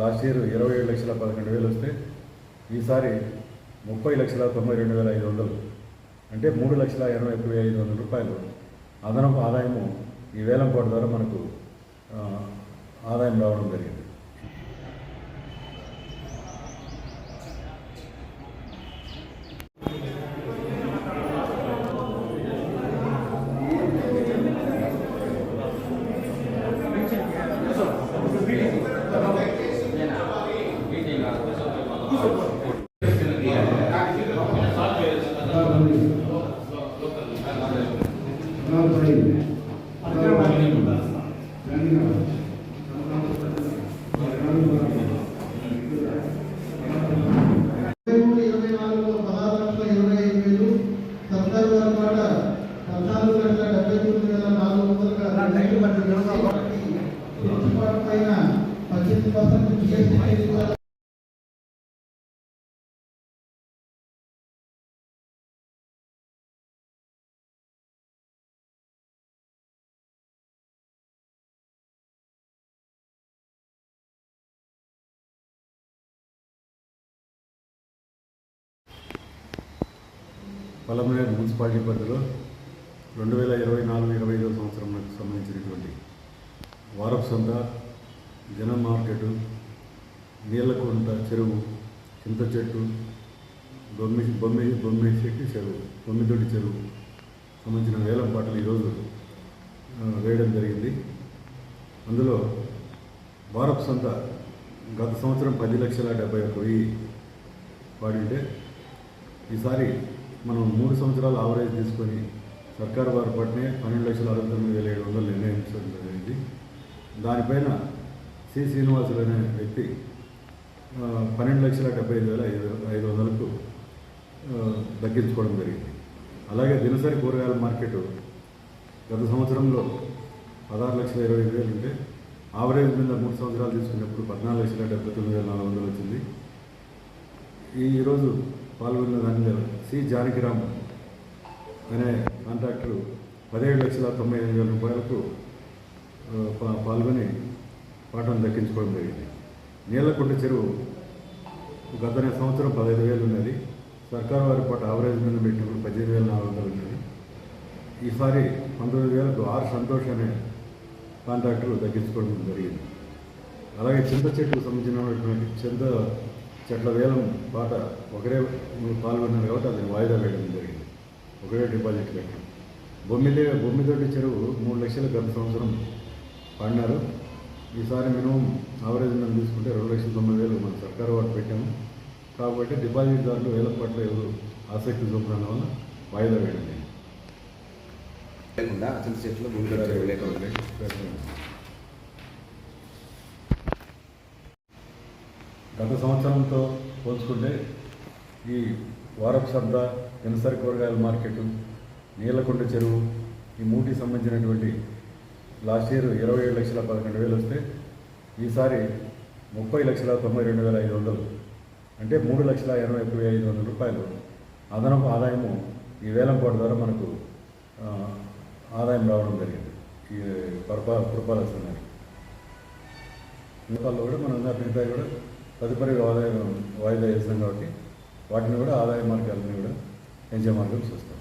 Last year ఇరవై ఏడు లక్షల పదకొండు వేలు వస్తే ఈసారి ముప్పై లక్షల తొంభై రెండు వేల ఐదు వందలు. అంటే మూడు లక్షల ఎనభై ఒక్క వేల ఐదు వందల రూపాయలు. అదనపు ఆదాయము ఈ వేలం కోట ద్వారా మనకు ఆదాయం రావడం జరిగింది ఇరవై మూడు ఇరవై నాలుగులో పదహారు లక్షల ఇరవై ఐదు వేలు సర్కారు వారి పాట పద్నాలుగు లక్షల డెబ్బై తొమ్మిది వేల నాలుగు వందలుగా పెట్టుబడి పైన పద్దెనిమిది పర్సెంట్ జిఎస్టీ పలమనేరు మున్సిపాలిటీ పరిధిలో రెండు వేల ఇరవై నాలుగు ఇరవై ఐదో సంవత్సరంకి సంబంధించినటువంటి వారపు సంత జన మార్కెటు నీళ్ళకుంట చెరువు చింత చెట్టు బొమ్మి బొమ్మి బొమ్మి చెట్టు చెరువు బొమ్మిదొడ్డి చెరువు సంబంధించిన వేలం పాటలు ఈరోజు వేయడం జరిగింది. అందులో వారపు సంత గత సంవత్సరం పది లక్షల డెబ్బై ఒక వెయ్యి పాడింటే ఈసారి మనం మూడు సంవత్సరాలు ఆవరేజ్ తీసుకొని సర్కారు వారి పట్టినే పన్నెండు లక్షల అరవై తొమ్మిది వేల ఏడు వందలు నిర్ణయించడం జరిగింది. దానిపైన సి. శ్రీనివాసులు అనే వ్యక్తి పన్నెండు లక్షల డెబ్బై ఐదు వేల ఐదు ఐదు వందలకు తగ్గించుకోవడం జరిగింది. అలాగే దినసరి కూరగాయల మార్కెట్ గత సంవత్సరంలో పదహారు లక్షల ఇరవై ఐదు వేలు ఉంటే ఆవరేజ్ మీద మూడు సంవత్సరాలు తీసుకున్నప్పుడు పద్నాలుగు లక్షల డెబ్బై తొమ్మిది వేల నాలుగు వందలు వచ్చింది. ఈరోజు పాల్గొన్న దానిలో సి జానకిరామ్ అనే కాంట్రాక్టర్ పదిహేడు లక్షల తొంభై ఐదు వేల రూపాయలకు పాల్గొని పాటను దక్కించుకోవడం జరిగింది. నీళ్ళకుంట చెరువు గత సంవత్సరం పదహైదు వేలు ఉన్నది. సర్కారు వారి పాట ఆవరేజ్ మీద పెట్టినప్పుడు పద్దెనిమిది వేల నాలుగు వందలు ఉన్నది. ఈసారి పంతొమ్మిది వేలకు ఆర్ సంతోష్ అనే కాంట్రాక్టర్ దక్కించుకోవడం జరిగింది. అలాగే చింత చెట్టుకు సంబంధించినటువంటి చింత చెట్ల వేలం పాట ఒకరే పాల్గొన్నారు కాబట్టి అది వాయిదా వేయడం జరిగింది. ఒకరే డిపాజిట్ కట్టాం బొమ్మిదే బొమ్మిదొడ్డి చెరువు మూడు లక్షలు గత సంవత్సరం పాడినారు ఈసారి మినిమం ఆవరేజ్ మనం తీసుకుంటే రెండు లక్షల తొంభై వేలు మన సర్కారు వాటి పెట్టాము. కాబట్టి డిపాజిట్దారులు వేలం పట్ల ఎవరు ఆసక్తి చూపడం వల్ల వాయిదా వేయడం లేకుండా చింత చెట్లు లేకుండా గత సంవత్సరంతో పోల్చుకుంటే ఈ వారపు సంత దినసరి కూరగాయల మార్కెట్ నీలకొండ చెరువు ఈ మూటికి సంబంధించినటువంటి లాస్ట్ ఇయర్ ఇరవై ఏడు లక్షల పదకొండు వేలు వస్తే ఈసారి ముప్పై లక్షల తొంభై రెండు వేల ఐదు వందలు. అంటే మూడు లక్షల ఎనభై ఒక్క ఐదు వందల రూపాయలు. అదనపు ఆదాయము ఈ వేలం కోట ద్వారా మనకు ఆదాయం రావడం జరిగింది. ఈ పరపా పురపాలస్తున్నాయి సంఘానికి. కూడా మనం ఇంకా మిగతా కూడా తదుపరి ఆదాయం వాయిదా వేస్తాం కాబట్టి వాటిని కూడా ఆదాయ మార్గాలని కూడా పెంచే మార్గం చూస్తాం